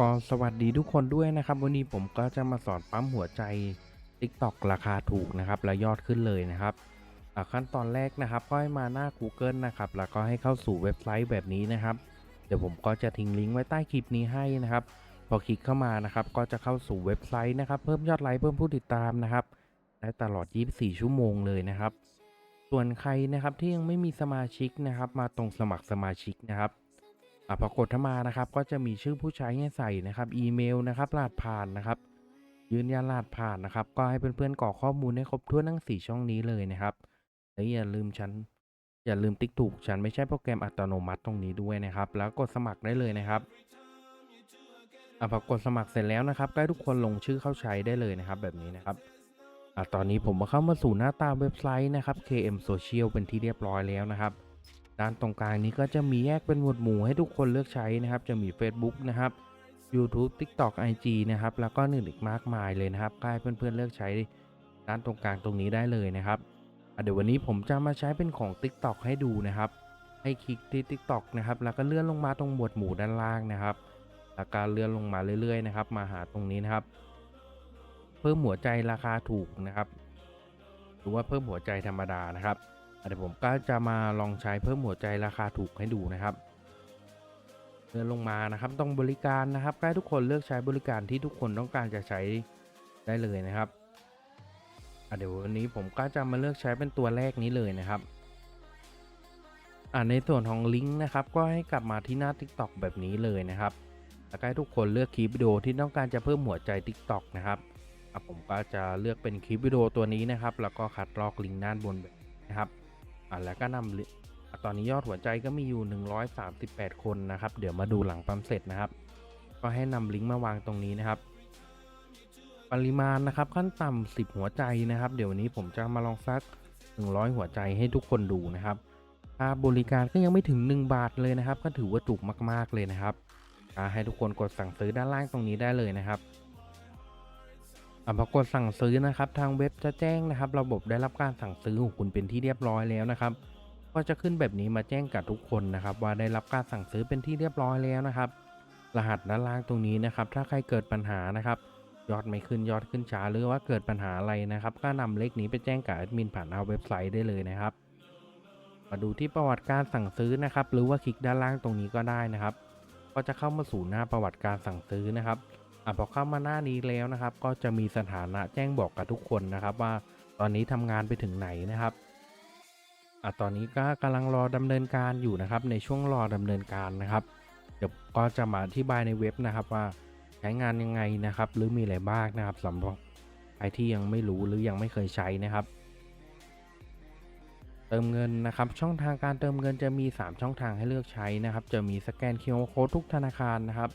ก็สวัสดีทุกคนด้วยนะครับ วันนี้ผมก็จะมาสอนปั๊มหัวใจ TikTok ราคาถูกนะครับ และยอดขึ้นเลยนะครับขั้นตอนแรกนะครับก็ให้มาหน้า Google นะครับ แล้วก็ให้เข้าสู่เว็บไซต์แบบนี้นะครับ เดี๋ยวผมก็จะทิ้งลิงก์ไว้ใต้คลิปนี้ให้นะครับ พอคลิกเข้ามานะครับ ก็จะเข้าสู่เว็บไซต์นะครับ เพิ่มยอดไลค์เพิ่มผู้ติดตามนะครับได้ตลอด 24 ชั่วโมงเลยนะครับ ส่วนใครนะครับที่ยังไม่มีสมาชิกนะครับ มาตรงสมัครสมาชิกนะครับ อะพอกดเข้ามานะครับ ก็จะมีชื่อผู้ใช้ให้ใส่นะครับ อีเมลนะครับรหัสผ่านนะครับ ยืนยันรหัสผ่านนะครับ ก็ให้เพื่อนๆกรอกข้อมูลให้ครบถ้วนทั้ง 4 ช่องนี้เลยนะครับและอย่าลืมฉันอย่าลืมติ๊กถูกฉันไม่ใช่โปรแกรมอัตโนมัติตรงนี้ด้วยนะครับ แล้วกดสมัครได้เลยนะครับอะพอกดสมัครเสร็จแล้วนะครับก็ให้ทุกคนลงชื่อเข้าใช้ได้เลยนะครับ แบบนี้นะครับอะตอนนี้ผมมาเข้ามาสู่หน้าตาเว็บไซต์นะครับ KM Social เป็นที่เรียบร้อยแล้วนะครับ ด้านตรงกลางนี้ก็จะมีแยกเป็นหมวดหมู่ให้ทุกคนเลือกใช้นะครับ จะมี Facebook นะครับ YouTube TikTok IG นะครับ แล้วก็อื่นอีกมากมายเลยนะครับก็ให้เพื่อนๆเลือกใช้ด้านตรงกลางตรงนี้ได้เลยนะครับเดี๋ยววันนี้ผมจะมาใช้เป็นของ TikTok ให้ดูนะครับ ให้คลิกที่ TikTok นะครับ แล้วก็เลื่อนลงมาตรงหมวดหมู่ด้านล่างนะครับแล้วก็เลื่อนลงมาเรื่อยๆนะครับ มาหาตรงนี้นะครับ เพิ่มหัวใจราคาถูกนะครับ หรือว่าเพิ่มหัวใจธรรมดานะครับ เดี๋ยวผมก็จะมาลองใช้เพิ่มหัวใจราคาถูกให้ดูนะครับเดินลงมานะครับต้องบริการนะครับให้ทุกคนเลือกใช้บริการที่ทุกคนต้องการจะใช้ได้เลยนะครับเดี๋ยววันนี้ผมก็จะมาเลือกใช้เป็นตัวแรกนี้เลยนะครับอ่าในส่วนของลิงก์นะครับก็ให้กลับมาที่หน้า TikTok แบบนี้เลยนะครับแล้วก็ให้ทุกคนเลือกคลิปวิดีโอที่ต้องการจะเพิ่มหัวใจ TikTok นะครับผมก็จะเลือกเป็นคลิปวิดีโอตัวนี้นะครับ แล้วก็คัดลอกลิงก์ด้านบนแบบนะครับ อะแล้วก็นำตอนนี้ยอดหัวใจก็มีอยู่ 138 คนนะครับ เดี๋ยวมาดูหลังปั๊มเสร็จนะครับ ก็ให้นำลิงก์มาวางตรงนี้นะครับ ปริมาณนะครับขั้นต่ำ10 หัวใจนะครับ เดี๋ยววันนี้ผมจะมาลองซัก 100 หัวใจให้ทุกคนดูนะครับค่าบริการก็ยังไม่ถึง 1 บาทเลยนะครับ ก็ถือว่าถูกมาก ๆ เลยนะครับให้ทุกคนกดสั่งซื้อด้านล่างตรงนี้ได้เลยนะครับ พอกดสั่งซื้อนะครับ ทางเว็บจะแจ้งนะครับ ระบบได้รับการสั่งซื้อของคุณเป็นที่เรียบร้อยแล้วนะครับ ก็จะขึ้นแบบนี้มาแจ้งกับทุกคนนะครับ ว่าได้รับการสั่งซื้อเป็นที่เรียบร้อยแล้วนะครับ รหัสด้านล่างตรงนี้นะครับ ถ้าใครเกิดปัญหานะครับ ยอดไม่ขึ้นยอดขึ้นช้าหรือว่าเกิดปัญหาอะไรนะครับ ก็นำเลขนี้ไปแจ้งกับแอดมินผ่านเอาเว็บไซต์ได้เลยนะครับ มาดูที่ประวัติการสั่งซื้อนะครับ หรือว่าคลิกด้านล่างตรงนี้ก็ได้นะครับ ก็จะเข้ามาสู่หน้าประวัติการสั่งซื้อนะครับ อะพอเข้ามาหน้านี้แล้วนะครับ ก็จะมีสถานะแจ้งบอกกับทุกคนนะครับว่าตอนนี้ทำงานไปถึงไหนนะครับอะตอนนี้ก็กำลังรอดำเนินการอยู่นะครับ ในช่วงรอดำเนินการนะครับ เดี๋ยวก็จะมาอธิบายในเว็บนะครับว่าใช้งานยังไงนะครับ หรือมีอะไรบ้างนะครับสำหรับใครที่ยังไม่รู้หรือยังไม่เคยใช้นะครับ เติมเงินนะครับ ช่องทางการเติมเงินจะมี 3 ช่องทางให้เลือกใช้นะครับ จะมีสแกน QR Code ทุกธนาคารนะครับ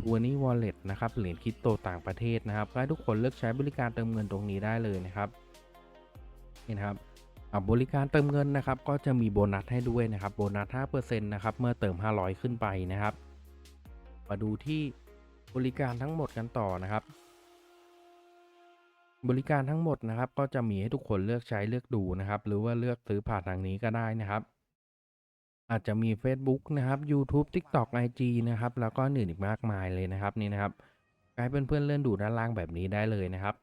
ทัวนี่วอลเล็ตนะครับเหรียญคริปโตต่างประเทศนะครับให้ทุกคนเลือกใช้บริการเติมเงินตรงนี้ได้เลยนะครับนี่นะครับบริการเติมเงินนะครับ ก็จะมีโบนัสให้ด้วยนะครับโบนัส 5%นะครับเมื่อเติม 500 ขึ้นไปนะครับ มาดูที่บริการทั้งหมดกันต่อนะครับ บริการทั้งหมดนะครับ ก็จะมีให้ทุกคนเลือกใช้เลือกดูนะครับ หรือว่าเลือกซื้อผ่านทางนี้ก็ได้นะครับ อาจจะมี Facebook นะครับ YouTube TikTok IG นะครับ แล้วก็อื่นอีกมากมายเลยนะครับนี่นะครับให้เพื่อนๆเลื่อนดูด้านล่างแบบนี้ได้เลยนะครับ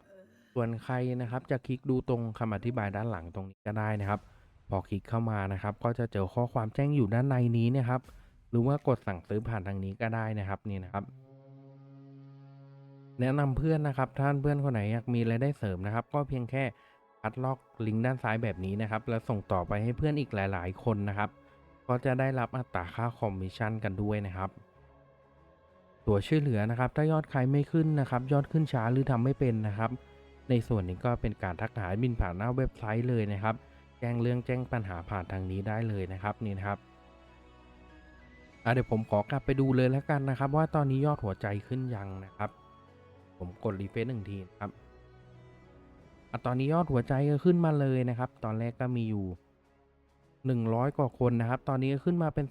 ส่วนใครนะครับจะคลิกดูตรงคำอธิบายด้านหลังตรงนี้ก็ได้นะครับ พอคลิกเข้ามานะครับ ก็จะเจอข้อความแจ้งอยู่ด้านในนี้นะครับ หรือว่ากดสั่งซื้อผ่านทางนี้ก็ได้นะครับนี่นะครับ แนะนำเพื่อนนะครับท่านเพื่อนคนไหนอยากมีรายได้เสริมนะครับ ก็เพียงแค่คัดลอกลิงก์ด้านซ้ายแบบนี้นะครับ แล้วส่งต่อไปให้เพื่อนอีกหลาย ๆ คนนะครับ ก็จะได้รับอัตราค่าคอมมิชชั่นกันด้วยนะครับ ตัวช่วยเหลือนะครับ ถ้ายอดใครไม่ขึ้นนะครับ ยอดขึ้นช้าหรือทำไม่เป็นนะครับ ในส่วนนี้ก็เป็นการทักหายบินผ่านหน้าเว็บไซต์เลยนะครับ แจ้งเรื่องแจ้งปัญหาผ่านทางนี้ได้เลยนะครับนี่นะครับเดี๋ยวผมขอกลับไปดูเลยแล้วกันนะครับ ว่าตอนนี้ยอดหัวใจขึ้นยังนะครับ ผมกดรีเฟซหนึ่งทีนะครับอะตอนนี้ยอดหัวใจก็ขึ้นมาเลยนะครับ ตอนแรกก็มีอยู่ 100 กว่าคนนะครับ ตอนนี้ขึ้นมาเป็น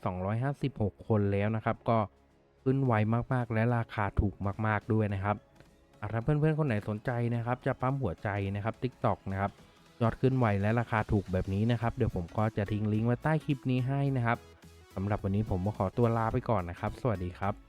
256 คนแล้วนะครับ ก็ขึ้นไวมากๆ และราคาถูกมาก ๆ ด้วยนะครับถ้าเพื่อนๆ คนไหนสนใจนะครับ จะปั๊มหัวใจนะครับ TikTok นะครับยอดขึ้นไวและราคาถูกแบบนี้นะครับ เดี๋ยวผมก็จะทิ้งลิงก์ไว้ใต้คลิปนี้ให้นะครับสำหรับวันนี้ผมขอตัวลาไปก่อนนะครับ สวัสดีครับ